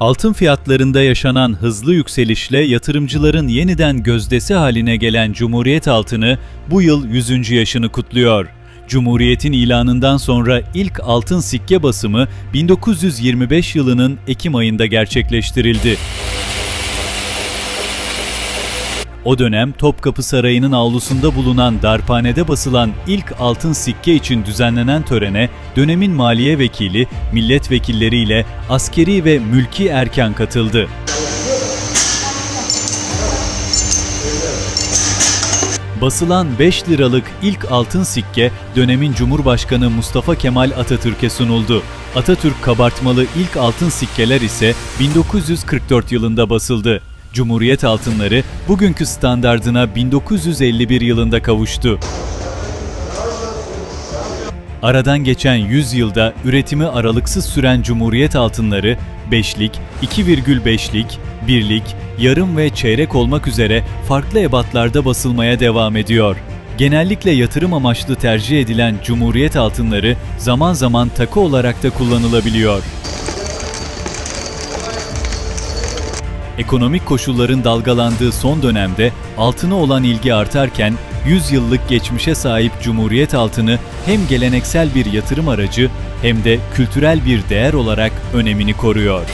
Altın fiyatlarında yaşanan hızlı yükselişle yatırımcıların yeniden gözdesi haline gelen Cumhuriyet altını bu yıl 100. yaşını kutluyor. Cumhuriyet'in ilanından sonra ilk altın sikke basımı 1925 yılının Ekim ayında gerçekleştirildi. O dönem Topkapı Sarayı'nın avlusunda bulunan darphanede basılan ilk altın sikke için düzenlenen törene dönemin maliye vekili, milletvekilleriyle askeri ve mülki erken katıldı. Basılan 5 liralık ilk altın sikke dönemin Cumhurbaşkanı Mustafa Kemal Atatürk'e sunuldu. Atatürk kabartmalı ilk altın sikkeler ise 1944 yılında basıldı. Cumhuriyet altınları bugünkü standardına 1951 yılında kavuştu. Aradan geçen 100 yılda üretimi aralıksız süren Cumhuriyet altınları 5'lik, 2,5'lik, 1'lik, yarım ve çeyrek olmak üzere farklı ebatlarda basılmaya devam ediyor. Genellikle yatırım amaçlı tercih edilen Cumhuriyet altınları zaman zaman takı olarak da kullanılabiliyor. Ekonomik koşulların dalgalandığı son dönemde altına olan ilgi artarken 100 yıllık geçmişe sahip Cumhuriyet altını hem geleneksel bir yatırım aracı hem de kültürel bir değer olarak önemini koruyor.